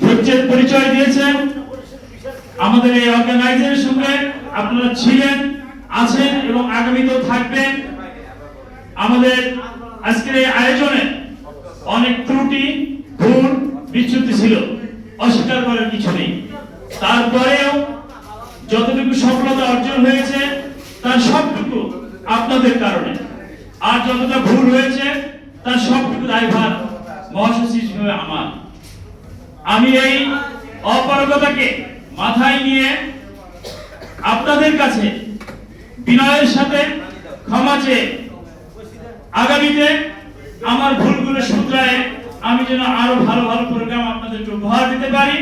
ধৈর্যের পরিচয় দিয়েছেন। আমাদের এই অর্গানাইজের সঙ্গে আপনারা ছিলেন, আছেন এবং আগামীতেও থাকবেন। আমাদের আজকের এই আয়োজনে অনেক ত্রুটি, ভুল, বিচ্যুতি ছিল, অস্বীকার করার কিছু নেই। তারপরেও যতটুকু সফলতা অর্জন হয়েছে, তার সবটুকু আপনাদের কারণে। আর যতটা ভুল হয়েছে, তার সবটুকু দায়ভার মহাসচিব হিসেবে আমার। আমি এই অপারগতাকে মাথায় নিয়ে আপনাদের কাছে বিনয়ের সাথে ক্ষমা চেয়ে আগামীতে আমার ভুলগুলো শুধরায় আমি যেন আরও ভালো ভালো প্রোগ্রাম আপনাদেরকে উপহার দিতে পারি।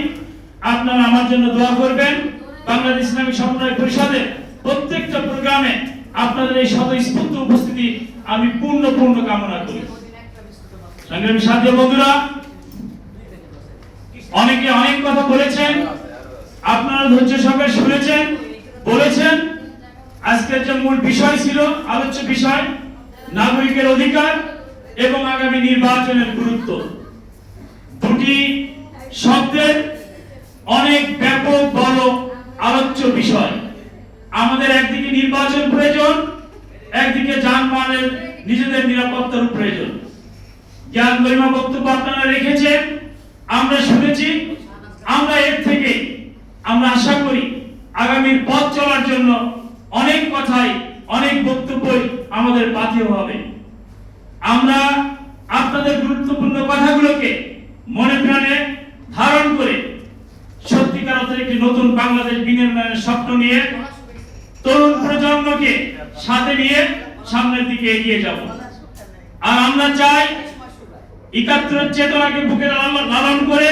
আপনারা আমার জন্য দোয়া করবেন। বাংলাদেশ ইসলামী সমন্বয় পরিষদের প্রত্যেকটা প্রোগ্রামে আপনাদের এই স্বতঃস্ফূর্ত উপস্থিতি আমি পূর্ণ পূর্ণ কামনা করি। সংগ্রামী সাথী বন্ধুরা অনেকে অনেক কথা বলেছেন। আপনারা ধৈর্য সহকারে শুনেছেন, বলেছেন। আজকের যে মূল বিষয় ছিল, আলোচ্য বিষয়, নাগরিকের অধিকার এবং আগামী নির্বাচনের গুরুত্ব। দুটি শব্দের অনেক ব্যাপক বড় আলোচ্য বিষয়। আমাদের একদিকে নির্বাচন প্রয়োজন, একদিকে যানবাহনের নিজেদের নিরাপত্তার প্রয়োজন। জ্ঞান গরিমা বক্তব্য আপনারা রেখেছেন। আমরা শুনেছি, আমরা এর থেকে, আমরা আশা করি আগামীর পথ চলার জন্য অনেক কথাই, অনেক বক্তব্যই আমাদের পাথেয় হবে। আমরা আপনাদের গুরুত্বপূর্ণ কথাগুলোকে মনে প্রাণে ধারণ করে সত্যিকার অর্থে একটি নতুন বাংলাদেশ বিনির্মাণের স্বপ্ন নিয়ে তরুণ প্রজন্মকে সাথে নিয়ে সামনের দিকে এগিয়ে যাব। আর আমরা চাই একাত্তর চেতনাকে বুকে লালন করে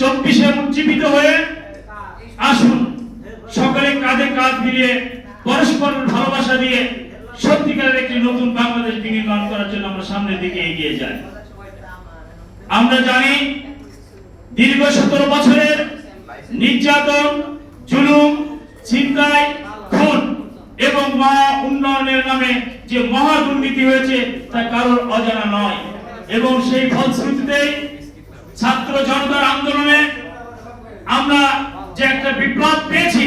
চব্বিশে উজ্জীবিত হয়ে আসুন। সকলে কাঁধে কাঁধ মিলিয়ে পরস্পর ভালোবাসা দিয়ে সত্যিকারের একটি নতুন বাংলাদেশ বিনির্মাণ করার জন্য আমরা সামনের দিকে এগিয়ে যাই। আমরা জানি দীর্ঘ সতেরো বছরের নির্যাতন, জুলুম, ছিনতাই, খুন এবং মহা উন্নয়নের নামে যে মহা দুর্নীতি হয়েছে তা কারোর অজানা নয়। এবং সেই ফলশ্রুতিতে ছাত্র জনতার আন্দোলনে আমরা যে একটা বিপ্লব পেয়েছি,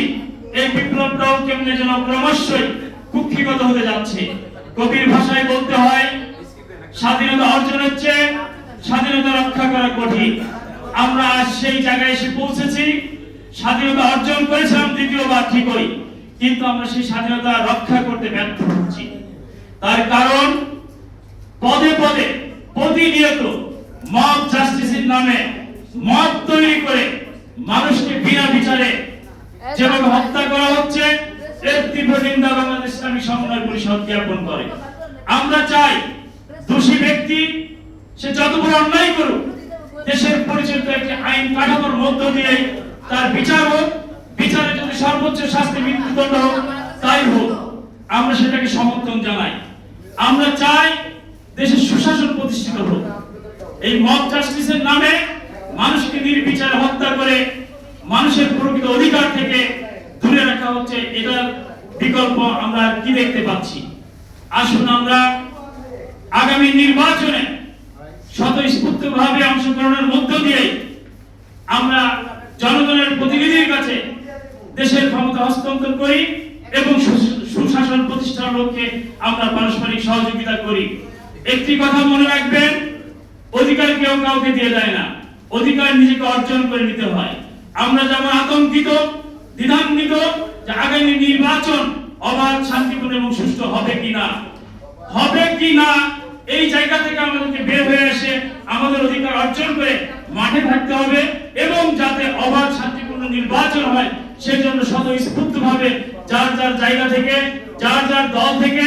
এই বিপ্লবটাও কেমনে যেন ক্রমশই কুক্ষিগত হতে যাচ্ছে। কবির ভাষায় বলতে হয়, স্বাধীনতা অর্জন হচ্ছে, স্বাধীনতা রক্ষা করা কঠিন। আমরা সেই জায়গায় এসে পৌঁছেছি, স্বাধীনতা অর্জন করেছিলাম দ্বিতীয়বার ঠিকই, কিন্তু আমরা সেই স্বাধীনতা রক্ষা করতে ব্যর্থ হচ্ছি। তার কারণ, পদে পদে প্রতিনিয়ত মব জাস্টিসের নামে মব তৈরি করে মানুষকে বিনা বিচারে যেভাবে হত্যা করা হচ্ছে, এর তীব্র নিন্দা বাংলাদেশ ইসলামী সমন্বয় পরিষদ জ্ঞাপন করে। আমরা চাই দোষী ব্যক্তি সে যত বড় অন্যায় করুক, দেশের পরিচালিত একটি আইন কাঠামোর মধ্য দিয়ে তার বিচার হোক বিচারে যদি সর্বোচ্চ শাস্তি মৃত্যুদণ্ড হোক, তাই হোক, আমরা সেটাকে সমর্থন জানাই। আমরা চাই দেশের সুশাসন প্রতিষ্ঠিত হোক এই মব জাস্টিসের নামে মানুষকে নির্বিচারে হত্যা করে মানুষের প্রকৃত অধিকার থেকে দূরে রাখা হচ্ছে। এটার বিকল্প আমরা কি দেখতে পাচ্ছি? আসুন আমরা আগামী নির্বাচনে অংশগ্রহণের মধ্য দিয়ে আমরা জনগণের প্রতিনিধির কাছে দেশের ক্ষমতা হস্তান্তর করি এবং সুশাসন প্রতিষ্ঠার লক্ষ্যে আমরা পারস্পরিক সহযোগিতা করি। একটি কথা মনে রাখবেন, অধিকার কেউ কাউকে দিয়ে দেয় না। অধিকার নিজেকে অর্জন করে নিতে হয়। আমরা যেমন আতঙ্কিত, দ্বিধান্বিত যে আগামী নির্বাচন অবাধ, শান্তিপূর্ণ এবং সুষ্ঠু হবে কিনা হবে কি না? এই জায়গা থেকে আমাদেরকে বের হয়ে এসে আমাদের অধিকার অর্জন করে মাঠে থাকতে হবে এবং যাতে অবাধ, শান্তিপূর্ণ নির্বাচন হয়, সেজন্য স্বতঃস্ফূর্ত ভাবে যার যার জায়গা থেকে, যার যার দল থেকে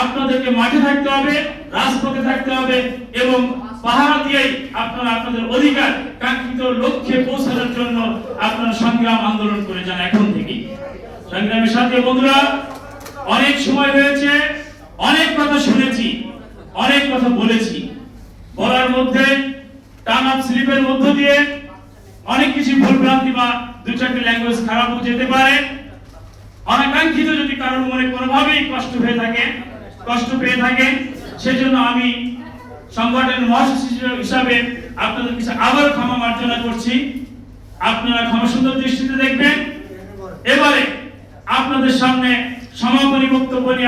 আপনাদেরকে মাঠে থাকতে হবে, রাজপথে থাকতে হবে এবং পাহারা দিয়েই আপনারা আপনাদের অধিকার কাঙ্ক্ষিত লক্ষ্যে পৌঁছানোর জন্য আপনারা সংগ্রাম আন্দোলন করে যান এখন থেকেই। সংগ্রামের সাথে বন্ধুরা, অনেক সময় হয়েছে, অনেক কথা শুনেছি, অনেক কথা বলেছি। বলার মধ্যে, টান আপ স্লিপের মধ্য দিয়ে অনেক কিছু ভুল ভ্রান্তি বা দু চারটি ল্যাঙ্গুয়েজ খারাপ যেতে পারে। অনাকাঙ্ক্ষিত যদি কারোর মনে কোনোভাবেই কষ্ট হয়ে থাকে কষ্ট পেয়ে থাকে। সেজন্য আমি সংগঠনের মহাসচিব হিসাবে আপনাদের কাছে আবার ক্ষমা মার্জনা করছি। আপনারা ক্ষমা সুন্দর দৃষ্টিতে দেখবেন। এবারে আপনাদের সামনে সমাপনী বক্তব্য নিয়ে